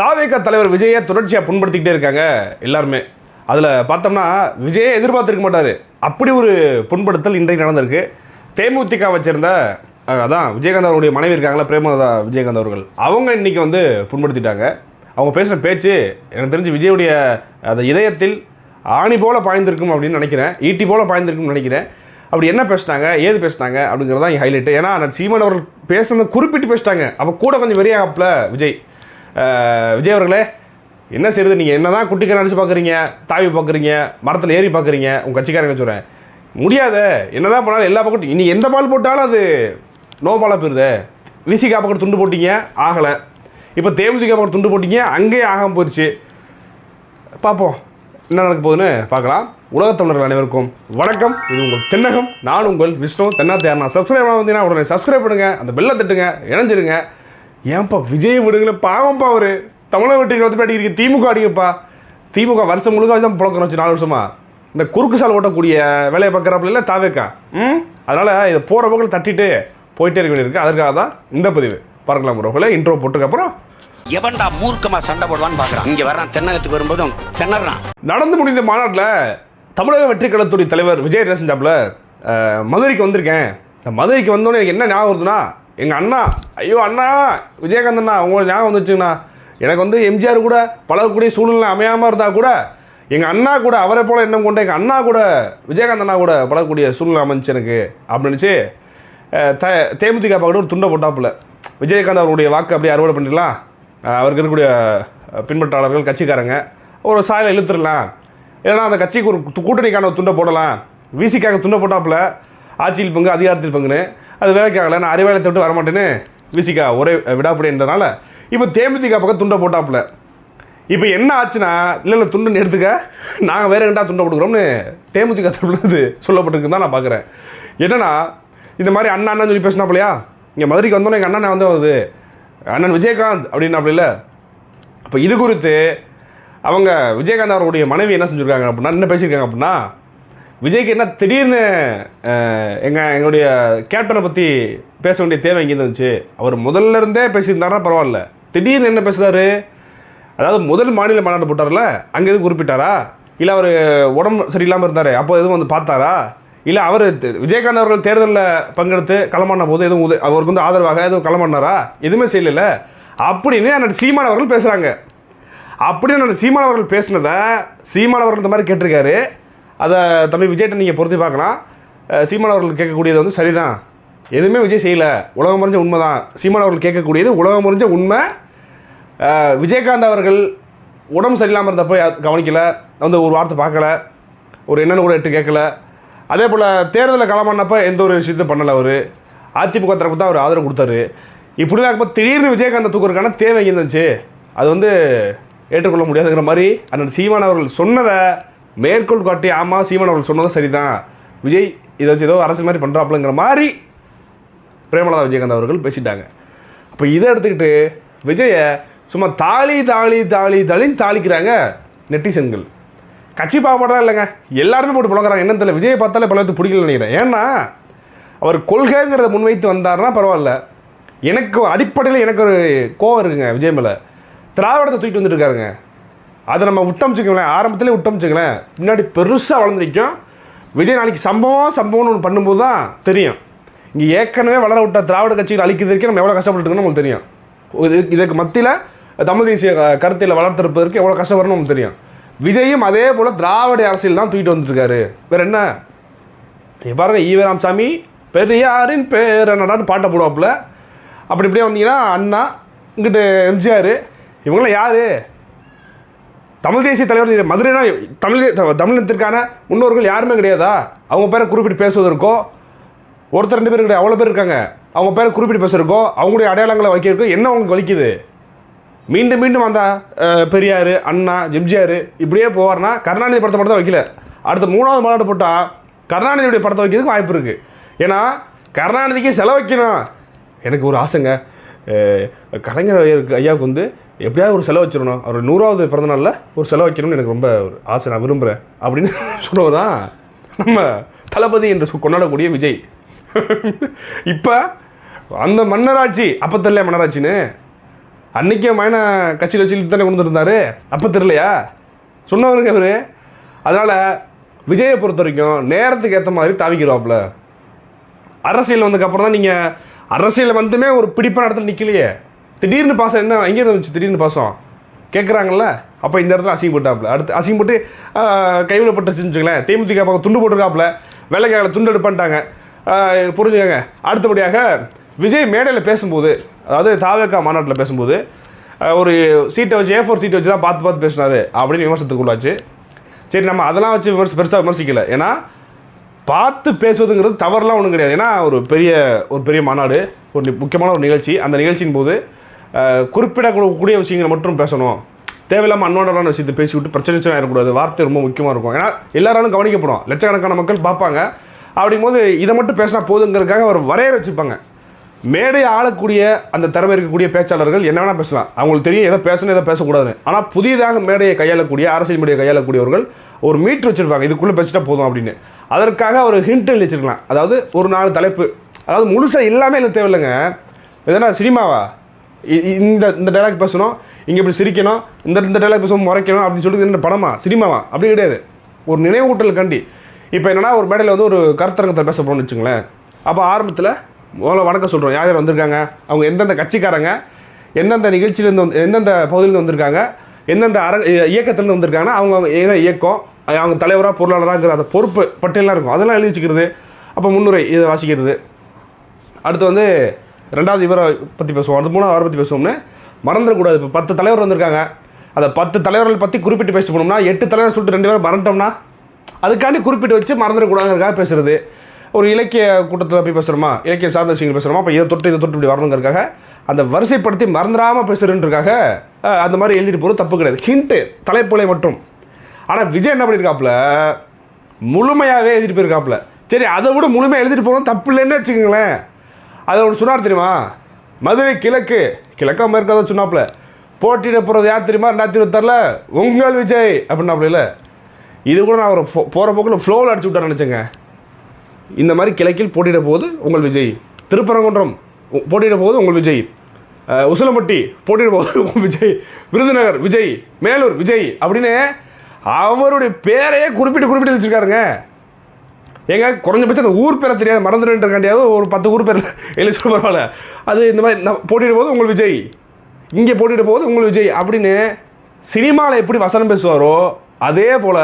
தாவேக தலைவர் விஜயை தொடர்ச்சியாக புண்படுத்திக்கிட்டே இருக்காங்க எல்லாருமே. அதில் பார்த்தோம்னா விஜயை எதிர்பார்த்துருக்க மாட்டார். அப்படி ஒரு புண்படுத்தல் இன்றைக்கு நடந்திருக்கு. தேமுதிக வச்சிருந்த அதான் விஜயகாந்த் அவருடைய மனைவி இருக்காங்களா பிரேமதா விஜயகாந்த் அவர்கள். அவங்க இன்றைக்கி வந்து புண்படுத்திட்டாங்க. அவங்க பேசுகிற பேச்சு எனக்கு தெரிஞ்சு விஜயுடைய அந்த இதயத்தில் ஆணி போல் பாய்ந்திருக்கும் அப்படின்னு நினைக்கிறேன். ஈட்டி போல் பாய்ந்திருக்கும்னு நினைக்கிறேன். அப்படி என்ன பேசினாங்க? ஏது பேசினாங்க? அப்படிங்கிறது தான் ஹைலைட்டு ஏன்னா நான் சீமான் அவர்கள் பேசுனதை குறிப்பிட்டு பேசிட்டாங்க. அப்போ கூட கொஞ்சம் வெறியாகப்பில் விஜய். விஜய் அவர்களே என்ன செய்யுது நீங்கள் என்ன தான் குட்டிக்கார நினச்சி பார்க்குறீங்க தாவி பார்க்குறீங்க மரத்தில் ஏறி பார்க்குறீங்க உங்கள் கட்சிக்காரங்க சொல்கிறேன் முடியாத என்ன தான் பண்ணாலும் எல்லா பக்கம் நீங்கள் எந்த பால் போட்டாலும் அது நோ பாலாக போயிருது. விசிகா பக்கம் துண்டு போட்டீங்க ஆகலை. இப்போ தேமுதிக பக்கம் துண்டு போட்டீங்க அங்கேயே ஆகாமல் போயிடுச்சு பார்ப்போம் என்ன நடக்க போகுதுன்னு பார்க்கலாம். உலகத் தமிழர்கள் அனைவருக்கும் வணக்கம். இது உங்கள் தென்னகம் நான் உங்கள் விஷ்ணு தென்னாத்தியார். நான் சப்ஸ்கிரைப் பண்ண வந்தீங்கன்னா உடனே சப்ஸ்கிரைப் பண்ணுங்கள் அந்த பெல்லை தட்டுங்க இணைஞ்சிருங்க. ஏன்ப்பா விஜய் விடுங்களே பாவம்ப்பா அவர். தமிழக வெற்றி வந்து அடிக்கிறீங்க திமுக அடிங்கப்பா. திமுக வருஷம் முழுக்க தான் புழக்கம் வச்சு நாலு வருஷமா. இந்த குறுக்கு சால் ஓட்டக்கூடிய வேலையை பார்க்குறாப்புல இல்லை தாவேக்கா? ம்? அதனால் இதை போகிற போக்கில் தட்டிட்டு போயிட்டே இருக்க வேண்டியிருக்கு. அதற்காக தான் இந்த பதிவு. பார்க்கலாம் ப்ரோஃபில் இன்ட்ரோ போட்டதுக்கப்புறம் எவன்டா மூர்க்கமா சண்டை போடுவான்னு பாக்குறான் இங்க வர்றான் தென்னகத்துக்கு வரும்போது திணறான். நடந்து முடிந்த மாநாட்டில் தமிழக வெற்றி கழகத்துடைய தலைவர் விஜய் செஞ்சாப்புல அஹ், மதுரைக்கு வந்திருக்கேன். இந்த மதுரைக்கு வந்தோடனே எனக்கு என்ன ஞாபகம் வருதுன்னா எங்கள் அண்ணா. ஐயோ அண்ணா. விஜயகாந்த் அண்ணா உங்களுக்கு ஞாபகம் வந்துச்சுங்கண்ணா எனக்கு வந்து எம்ஜிஆர் கூட பழகக்கூடிய சூழ்நிலை அமையாமல் இருந்தால் கூட எங்கள் அண்ணா கூட அவரை போல் எண்ணம் கொண்ட எங்கள் அண்ணா கூட விஜயகாந்த் அண்ணா கூட பழகக்கூடிய சூழ்நிலை அமைஞ்சு எனக்கு அப்படின்னுச்சு த தேமுதிக பக்கம் ஒரு துண்டை போட்டாப்புல. விஜயகாந்த் அவருடைய வாக்கு அப்படியே அறுவடை பண்ணிடலாம் அவருக்கு இருக்கக்கூடிய பின்பற்றாளர்கள் கட்சிக்காரங்க ஒரு சாயலை இழுத்துடலாம். ஏன்னா அந்த கட்சிக்கு ஒரு து- கூட்டணிக்கான ஒரு துண்டை போடலாம். விசிக்காக துண்டை போட்டாப்புல ஆட்சியில் பங்கு அதிகாரத்தில் பங்குன்னு. அது வேலைக்காகல நான் அறிவாலயத்தை விட்டு வரமாட்டேன்னு விசிகா ஒரே விடாப்படின்றதுனால இப்போ தேமுதிக பக்கம் துண்டை போட்டாப்புல. இப்போ என்ன ஆச்சுன்னா இல்லை இல்லை துண்டுன்னு எடுத்துக்க. நாங்கள் வேறு எங்கிட்ட துண்டை கொடுக்குறோம்னு தேமுதிக தரப்புலேருந்து சொல்லப்பட்டிருக்குன்னு தான் நான் பார்க்குறேன் என்னன்னா இந்த மாதிரி அண்ணா அண்ணன் சொல்லி பேசினாப்பிலையா? இங்கே மதுரைக்கு வந்தோன்னே எங்கள் அண்ணன் வந்து வருது அண்ணன் விஜயகாந்த் அப்படின்னாப்புல அப்போ இது குறித்து அவங்க விஜயகாந்த் அவர்களுடைய மனைவி என்ன செஞ்சுருக்காங்க அப்படின்னா என்ன பேசியிருக்காங்க அப்படின்னா விஜய்க்கு என்ன திடீர்னு எங்கள் எங்களுடைய கேப்டனை பற்றி பேச வேண்டிய தேவை எங்கே இருந்துச்சு அவர் முதல்ல இருந்தே பேசியிருந்தாருன்னா பரவாயில்ல. திடீர்னு என்ன பேசுகிறாரு அதாவது முதல் மாநில மாநாடு போட்டார்ல அங்கே எதுவும் குறிப்பிட்டாரா? இல்லை அவர் உடம்பு சரியில்லாமல் இருந்தார் அப்போ எதுவும் வந்து பார்த்தாரா? இல்லை அவர் விஜயகாந்த் அவர்கள் தேர்தலில் பங்கெடுத்து களமாடின போது எதுவும் உத அவருக்கு வந்து ஆதரவாக எதுவும் களமாடினாரா? எதுவுமே செய்யல அப்படின்னு என்னோட சீமான் அவர்கள் பேசுகிறாங்க அப்படின்னு நான் சீமான் அவர்கள் பேசினதை சீமான் அவர்கள் இந்த மாதிரி கேட்டிருக்காரு. அதை தம்பி விஜய்கிட்ட நீங்கள் பொருத்தி பார்க்கலாம். சீமான் அவர்கள் கேட்கக்கூடியது வந்து சரிதான். எதுவுமே விஜய் செய்யலை. உலகம் முறிஞ்ச உண்மை தான் சீமான் அவர்கள் கேட்கக்கூடியது உலகம் முறிஞ்ச உண்மை. விஜயகாந்த் அவர்கள் உடம்பு சரியில்லாமல் இருந்தப்போ கவனிக்கலை. வந்து ஒரு வார்த்தை பார்க்கல. ஒரு என்னன்னு கூட எட்டு கேட்கல. அதே போல் தேர்தலில் களமானப்போ எந்த ஒரு விஷயத்தையும் பண்ணலை அவர். அதிமுக தரப்பு தான் அவர் ஆதரவு கொடுத்தாரு. இப்படிலாம் இருக்கும்போது திடீர்னு விஜயகாந்த் தூக்குறதுக்கான தேவை இருந்துச்சு அது வந்து ஏற்றுக்கொள்ள முடியாதுங்கிற மாதிரி அண்ணன் சீமான் அவர்கள் சொன்னதை மேற்கோள் காட்டி ஆமாம் சீமான் அவர்கள் சொன்னதும் சரிதான். விஜய் இதை வச்சு ஏதோ அரசியல் மாதிரி பண்ணுறாப்புலங்கிற மாதிரி பிரேமலதா விஜயகாந்த் அவர்கள் பேசிட்டாங்க. அப்போ இதை எடுத்துக்கிட்டு விஜயை சும்மா தாலி தாலி தாலி தாலின்னு தாளிக்கிறாங்க நெட்டிசன்கள். கட்சி பார்க்கப்படுறா இல்லைங்க. எல்லாருமே போட்டு புழங்குறாங்க என்னன்னு தெரியல. விஜயை பார்த்தாலே பல பேருக்கு பிடிக்கலன்னு நினைக்கிறேன். ஏன்னா அவர் கொள்கைங்கிறத முன்வைத்து வந்தாருன்னா பரவாயில்ல. எனக்கு அடிப்படையில் எனக்கு ஒரு கோவம் இருக்குங்க. விஜய் மேலே. திராவிடத்தை தூக்கிட்டு வந்துட்டு இருக்காருங்க. அதை நம்ம விட்டோம் வச்சுக்கோங்களேன் ஆரம்பத்திலே விட்டோம் வச்சுக்கோங்களேன் பின்னாடி பெருசாக வளர்ந்து நிற்கும். விஜய் நாளைக்கு சம்பவம் சம்பவம்னு ஒன்று பண்ணும்போது தான் தெரியும். இங்கே ஏற்கனவே வளர விட்ட திராவிட கட்சிகள் அழிக்கிறதுக்கு நம்ம எவ்வளோ கஷ்டப்பட்டுருக்கோம்னு உங்களுக்கு தெரியும். இது இதுக்கு மத்தியில் தமிழ் தேசிய க- வளர்த்திருப்பதற்கு எவ்வளோ கஷ்டப்படணும் நமக்கு தெரியும். விஜயும் அதே போல் திராவிட அரசியல் தான் தூக்கிட்டு வந்துட்டுருக்காரு. வேறு என்ன? இங்க பாருங்க ஈவராமசாமி பெரியாரின் பேரனடான்னு பாட்டை போடுவாப்புல. அப்படி இப்படியே வந்தீங்கன்னா அண்ணா இங்கிட்டு எம்ஜிஆர் இவங்களாம் யார்? தமிழ் தேசிய தலைவர் மதுரைனா தமிழ் தமிழினத்திற்கான முன்னோர்கள் யாருமே கிடையாதா? அவங்க பேரை குறிப்பிட்டு பேசுவதற்கோ ஒருத்தர் ரெண்டு பேர் கிடையாது அவ்வளோ பேர் இருக்காங்க. அவங்க பேரை குறிப்பிட்டு பேசுறதுக்கோ அவங்களுடைய அடையாளங்களை வைக்கிறக்கோ என்ன அவங்களுக்கு வலிக்குது? மீண்டும் மீண்டும் அந்த பெரியார் அண்ணா எம்ஜிஆர் இப்படியே போவார்னா கருணாநிதி படத்தை மட்டும் தான் வைக்கல. அடுத்த மூணாவது மாநாடு போட்டால் கருணாநிதியுடைய படத்தை வைக்கிறதுக்கு வாய்ப்பு இருக்குது ஏன்னா கருணாநிதிக்கு செலவைக்கணும் எனக்கு ஒரு ஆசைங்க. கலைஞர் ஐயாவுக்கு வந்து எப்படியாவது ஒரு செலவு வச்சிடணும் அவர் நூறாவது பிறந்தநாளில் ஒரு செலவு வைக்கணும்னு எனக்கு ரொம்ப ஆசை. நான் விரும்புகிறேன் அப்படின்னு சொன்னவர் தான் நம்ம தளபதி என்று கொண்டாடக்கூடிய விஜய். இப்போ அந்த மன்னராட்சி அப்போ தெரியல மன்னராட்சின்னு? அன்றைக்கே மயன கட்சியில் வச்சு தானே கொண்டு வந்துருந்தாரு. அப்போ தெரியலையா சொன்னவருங்க இவர். அதனால் விஜயை பொறுத்த வரைக்கும் நேரத்துக்கு ஏற்ற மாதிரி தாவிக்கிறாப்புல அரசியல் வந்ததுக்கப்புறம் தான் நீங்கள் அரசியல் வந்துமே ஒரு பிடிப்பான இடத்துல நிற்கலையே திடீர்னு பாசம் என்ன? எங்கே இருந்துச்சு திடீர்னு பாசம்? கேட்குறாங்கல்ல அப்போ இந்த இடத்துல அசிங்கப்பட்டாப்புல அடுத்து அசிங்கப்பட்டு போட்டு பட்டுச்சுன்னு வச்சுங்களேன் தேமுதிக பக்கம் துண்டு போட்டிருக்காப்புல. வெள்ளைக்காரில் துண்டு எடுப்பான்ட்டாங்க. புரிஞ்சுக்கங்க. அடுத்தபடியாக விஜய் மேடையில் பேசும்போது அதாவது தாவேக்கா மாநாட்டில் பேசும்போது ஒரு சீட்டை வச்சு ஏ ஃபோர் சீட்டை வச்சு தான் பார்த்து பார்த்து பேசினார் அப்படின்னு விமர்சனத்துக்குள்ளாச்சு சரி நம்ம அதெல்லாம் வச்சு விமர்சி பெருசாக விமர்சிக்கலை. ஏன்னா பார்த்து பேசுவதுங்கிறது தவறுலாம் ஒன்றும் கிடையாது. ஏன்னா ஒரு பெரிய ஒரு பெரிய மாநாடு ஒரு முக்கியமான ஒரு நிகழ்ச்சி. அந்த நிகழ்ச்சியின் போது குறிப்பிடக்கூடிய விஷயங்களை மட்டும் பேசணும். தேவையில்லாமல் அன்வான்டான விஷயத்தை பேசிவிட்டு பிரச்சனை பிரச்சனை ஆகிடக்கூடாது வார்த்தை ரொம்ப முக்கியமாக இருக்கும். ஏன்னா எல்லாராலும் கவனிக்கப்படும். லட்சக்கணக்கான மக்கள் பார்ப்பாங்க. அப்படிங்கும்போது இதை மட்டும் பேசினா போதுங்கிறதுக்காக அவர் வரையறை வச்சுப்பாங்க மேடை ஆளக்கூடிய அந்த திறமை இருக்கக்கூடிய பேச்சாளர்கள் என்ன வேணால் பேசலாம். அவங்களுக்கு தெரியும் எதை பேசணும் எதை பேசக்கூடாதுன்னு. ஆனால் புதிதாக மேடையை கையாளக்கூடிய அரசியல் மேடையை கையாளக்கூடியவர்கள் ஒரு மீட்ரு வச்சுருப்பாங்க. இதுக்குள்ளே பேசிட்டா போதும் அப்படின்னு. அதற்காக ஒரு ஹிண்ட் எழுதி வச்சிருக்கலாம். அதாவது ஒரு நாலு தலைப்பு. அதாவது முழுசாக எல்லாமே இல்லை தேவையில்லைங்க. எதனா சினிமாவா? இந்த இந்த டைலாக் பேசணும் இங்கே இப்படி சிரிக்கணும் இந்த இந்த டைலாக் பேசணும் முறைக்கணும் அப்படின்னு சொல்லிட்டு இந்த படமா சினிமாவா? அப்படி கிடையாது. ஒரு நினைவூட்டல் கண்டி. இப்போ என்னென்னா ஒரு மேடையில் வந்து ஒரு கருத்தரங்கத்தை பேச போகணும்னு வச்சுங்களேன் அப்போ ஆரம்பத்தில் முதல்ல வணக்கம் சொல்கிறோம் யார் யார் வந்திருக்காங்க? அவங்க எந்தெந்த கட்சிக்காரங்க? எந்தெந்த நிகழ்ச்சியிலேருந்து வந்து எந்தெந்த பகுதியிலேருந்து வந்திருக்காங்க? எந்தெந்த அர இயக்கத்துலேருந்து வந்திருக்காங்கன்னா அவங்க அவங்க என்ன இயக்கம் அவங்க தலைவராக பொருளாளராங்கிற அந்த பொறுப்பு பட்டியலாம் இருக்கும். அதெல்லாம் எழுதி வச்சுக்கிறது. அப்போ முன்னுரை இதை வாசிக்கிறது. அடுத்து வந்து ரெண்டாவது இவரை பற்றி பேசுவோம். அது மூணாவது அவரை பற்றி பேசுவோம்னு மறந்துடக்கூடாது இப்போ பத்து தலைவர் வந்திருக்காங்க. அந்த பத்து தலைவர்கள் பற்றி குறிப்பிட்டு பேசிட்டு போனோம்னா எட்டு தலைவர் சொல்லிட்டு ரெண்டு பேரும் மறந்துட்டோம்னா அதுக்காண்டி குறிப்பிட்டு வச்சு மறந்துடக்கூடாதுங்கிறக்காக பேசுறது. ஒரு இலக்கிய கூட்டத்தில் போய் பேசுகிறோமா இலக்கியம் சார்ந்த விஷயங்கள் பேசுகிறோமா அப்போ இதை தொட்டு இதை தொட்டு இப்படி வரணுங்கிறக்காக அந்த வரிசைப்படுத்தி மறந்துடாமல் பேசுகிறன்றதுக்காக அந்த மாதிரி எழுதிட்டு போகிறது தப்பு கிடையாது. ஹிண்ட்டு தலைப்புலை மட்டும். ஆனால் விஜய் என்ன பண்ணியிருக்காப்புல முழுமையாகவே எழுதிட்டு போயிருக்காப்புல. சரி அதை விட முழுமையாக எழுதிட்டு போகிறோம் தப்பு இல்லைன்னு வச்சுக்கோங்களேன். அதை ஒன்று சொன்னார் தெரியுமா? மதுரை கிழக்கு கிழக்கா மேற்காத சொன்னாப்புல. போட்டியிட போகிறது யார் தெரியுமா? ரெண்டாயிரத்தி இருபத்தாறில் உங்கள் விஜய் அப்படின்னாப்புல இது கூட நான் ஒரு போகிற போக்கில் ஃப்ளோவில் அடிச்சு விட்டேன் நினச்சேங்க. இந்த மாதிரி கிழக்கில் போட்டியிட போது உங்கள் விஜய். திருப்பரங்குன்றம் போட்டியிட போது உங்கள் விஜய். அஹ், உசிலம்பட்டி போட்டியிட போது உங்கள் விஜய். விருதுநகர் விஜய். மேலூர் விஜய் அப்படின்னு அவருடைய பேரையே குறிப்பிட்டு குறிப்பிட்டு வச்சுருக்காருங்க. ஏங்க குறைஞ்சபட்சம் அந்த ஊர் பேரை தெரியாது மறந்துடுன்றக்காண்டியாவது ஒரு பத்து ஊர் பேர் எழுதி சொல்ல பரவாயில்ல. அது இந்த மாதிரி நான் போட்டியிட போது உங்கள் விஜய் இங்கே போட்டியிட போது உங்கள் விஜய் அப்படின்னு சினிமாவில் எப்படி வசனம் பேசுவாரோ அதே போல்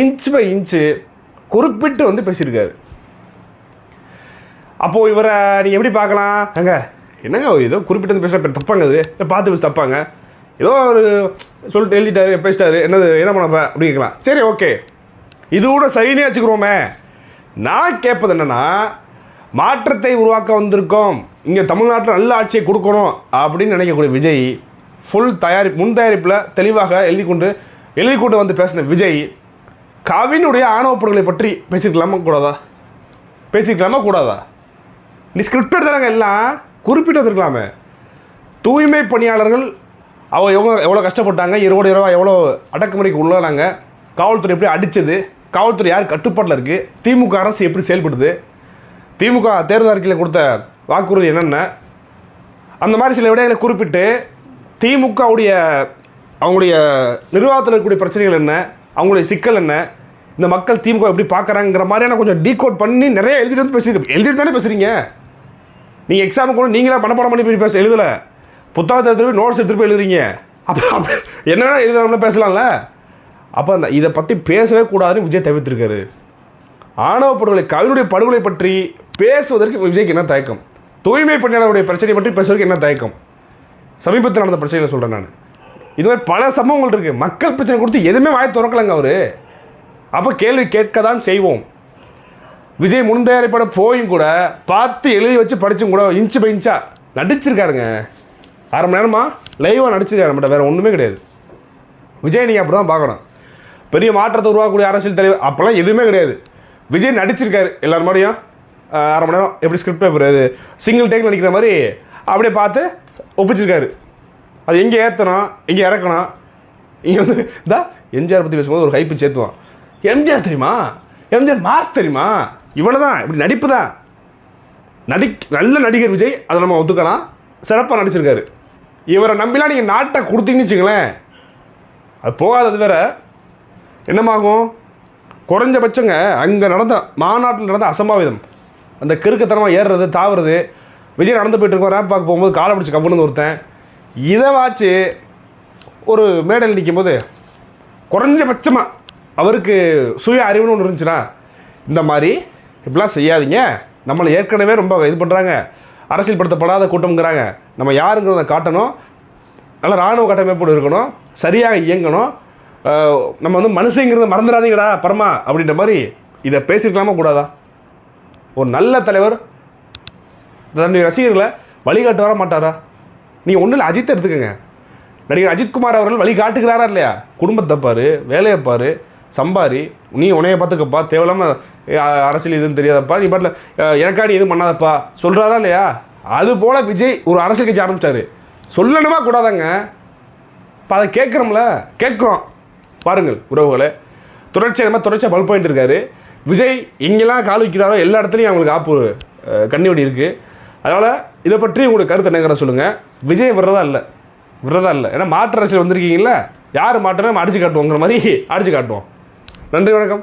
இன்ச் பை இன்ச்சு குறிப்பிட்டு வந்து பேசியிருக்காரு. அப்போது இவரை நீங்கள் எப்படி பார்க்கலாம்? ஏங்க என்னங்க ஏதோ குறிப்பிட்டு வந்து பேசுகிற தப்பாங்க அது. பார்த்து பேச தப்பாங்க. ஏதோ அவர் சொல்லிட்டு எழுதிட்டாரு பேசிட்டாரு என்னது என்ன பண்ணப்ப அப்படி கேட்கலாம். சரி ஓகே. இது கூட சரினே வச்சுக்கிறோமே. நான் கேட்பது என்னன்னா மாற்றத்தை உருவாக்க வந்திருக்கோம். இங்கே தமிழ்நாட்டில் நல்ல ஆட்சியை கொடுக்கணும் அப்படின்னு நினைக்கக்கூடிய விஜய் ஃபுல் தயாரிப்பு முன் தயாரிப்பில் தெளிவாக எழுதி கொண்டு எழுதி கொண்டு வந்து பேசின விஜய் கவினுடைய ஆணவ பற்றி பேசியிருக்கலாமா கூடாதா? பேசியிருக்கலாமா கூடாதா? நீ ஸ்கிரிப்ட் எடுத்தாங்க எல்லாம் குறிப்பிட்டு வந்திருக்கலாமே. தூய்மை பணியாளர்கள் அவங்க எவ்வளோ எவ்வளோ கஷ்டப்பட்டாங்க இரவோடு இரவாக எவ்வளோ அடக்குமுறைக்கு உள்ளானாங்க காவல்துறை எப்படி அடித்தது காவல்துறை யார் கட்டுப்பாட்டில் இருக்குது திமுக அரசு எப்படி செயல்படுது? திமுக தேர்தல் அறிக்கையில் கொடுத்த வாக்குறுதி என்னென்ன? அந்த மாதிரி சில விடயங்களை குறிப்பிட்டு திமுகவுடைய அவங்களுடைய நிர்வாகத்தில் இருக்கக்கூடிய பிரச்சனைகள் என்ன? அவங்களுடைய சிக்கல் என்ன? இந்த மக்கள் திமுக எப்படி பார்க்குறாங்கிற மாதிரியான கொஞ்சம் டீகோட் பண்ணி நிறைய எழுதிட்டு வந்து பேசிட்டு எழுதிட்டு தானே பேசுகிறீங்க நீங்கள் எக்ஸாமுக்கு கூட நீங்களாக மனப்பாடம் பண்ணி போய் பேச எழுதலை. புத்தகத்தை திருப்பி போய் நோட்ஸ் எடுத்துகிட்டு போய் எழுதுறீங்க. அப்போ அப்போ என்னென்ன எழுதலாம்ல பேசலாம்ல? அப்போ அந்த இதை பற்றி பேசவே கூடாதுன்னு விஜய் தவிர்த்திருக்காரு. ஆணவ படுகொலை கவினுடைய படுகொலை பற்றி பேசுவதற்கு விஜய்க்கு என்ன தயக்கம்? தூய்மை பணியாளருடைய பிரச்சனை பற்றி பேசுவதற்கு என்ன தயக்கம்? சமீபத்தில் நடந்த பிரச்சனைகளை சொல்கிறேன் நான். இது மாதிரி பல சம்பவங்கள் இருக்குது மக்கள் பிரச்சனை கொடுத்து எதுவுமே வாய் திறக்கலைங்க அவர். அப்போ கேள்வி கேட்க தான் செய்வோம். விஜய் முன்தயாரிப்பட போயும் கூட பார்த்து எழுதி வச்சு படிச்சும் கூட இன்ச்சு பை இன்ச்சா நடிச்சிருக்காருங்க. அரை மணி நேரமாக லைவாக நடிச்சிருக்காரு நம்மகிட்ட. வேறு ஒன்றுமே கிடையாது. விஜய் நீங்கள் அப்படி தான் பார்க்கணும். பெரிய மாற்றத்தை உருவாக்கக்கூடிய அரசியல் தலைவர் அப்போல்லாம் எதுவுமே கிடையாது. விஜய் நடிச்சிருக்காரு. எல்லாரும் மாதிரியும் அரை மணி நேரம் எப்படி ஸ்கிரிப்ட் பேப்பர் அது சிங்கிள் டேக் நடிக்கிற மாதிரி அப்படியே பார்த்து ஒப்பிச்சிருக்காரு. அது எங்கே ஏற்றணும் எங்கே இறக்கணும்? இங்கே வந்து இந்தா எம்ஜிஆர் பற்றி பேசும்போது ஒரு ஹைப்பு சேர்த்துவான். எம்ஜிஆர் தெரியுமா? எம்ஜிஆர் மாஸ் தெரியுமா? இவ்வளோ தான் இப்படி நடிப்பு தான். நடி நல்ல நடிகர் விஜய் அதை நம்ம ஒத்துக்கலாம். சிறப்பாக நடிச்சிருக்காரு. இவரை நம்பிலாம் நீங்கள் நாட்டை கொடுத்தீங்கன்னு வச்சுங்களேன் அது போகாதது வேற. என்னமாகும்? குறைஞ்சபட்சங்க அங்கே நடந்த மாநாட்டில் நடந்த அசம்பாவிதம். அந்த கிறுக்குத்தனமாக ஏறுறது தாவுறது விஜய் நடந்து போயிட்டு இருக்கோம் ரேப் பார்க்க போகும்போது காலை பிடிச்சி கப்புன்னு ஒருத்தன். இதை வாச்சு ஒரு மேடையில் நிற்கும்போது குறைஞ்சபட்சமாக அவருக்கு சுய அறிவுன்னு ஒன்று இருந்துச்சுன்னா இந்த மாதிரி இப்படிலாம் செய்யாதீங்க. நம்மளை ஏற்கனவே ரொம்ப இது பண்ணுறாங்க அரசியல்படுத்தப்படாத கூட்டம்ங்கிறாங்க. நம்ம யாருங்கிறத காட்டணும். நல்ல இராணுவ கட்டமைப்போடு இருக்கணும். சரியாக இயங்கணும். நம்ம வந்து மனுஷங்கிறத மறந்துடாதீங்கடா பரமா அப்படின்ற மாதிரி இதை பேசியிருக்கலாமா கூடாதா? ஒரு நல்ல தலைவர் தன்னுடைய ரசிகர்களை வழிகாட்ட வர மாட்டாரா? நீங்கள் ஒன்றும் இல்லை அஜித்தை எடுத்துக்கோங்க. நடிகர் அஜித்குமார் அவர்கள் வழி இல்லையா? குடும்பத்தை பாரு வேலையை பாரு சம்பாரி நீ உனைய பார்த்துக்கப்பா தேவையில்லாமல் அரசியல் எதுவும் தெரியாதப்பா நீ பாட்டில் எனக்கா நீ எதுவும் பண்ணாதப்பா சொல்கிறாரா இல்லையா? அது போல் விஜய் ஒரு அரசியல் கட்சி ஆரம்பித்தார் சொல்லணுமா கூடாதாங்க? இப்போ அதை கேட்குறோம்ல கேட்குறோம். பாருங்கள் உறவுகளை. தொடர்ச்சியாக தொடர்ச்சியாக பல் பாயிண்ட் இருக்காரு. விஜய் எங்கெல்லாம் கால் வைக்கிறாரோ எல்லா இடத்துலையும் அவங்களுக்கு ஆப்பு கண்ணிவடி இருக்குது அதனால் இதை பற்றி உங்களுக்கு கருத்து என்னங்கிற சொல்லுங்கள் விஜய் விடுறதா இல்லை. விடுறதா இல்லை. ஏன்னா மாற்று அரசியல் வந்திருக்கீங்களா யார் மாற்றணும் அடிச்சு காட்டுவோங்கிற மாதிரி அடிச்சு காட்டுவோம். நன்றி வணக்கம்.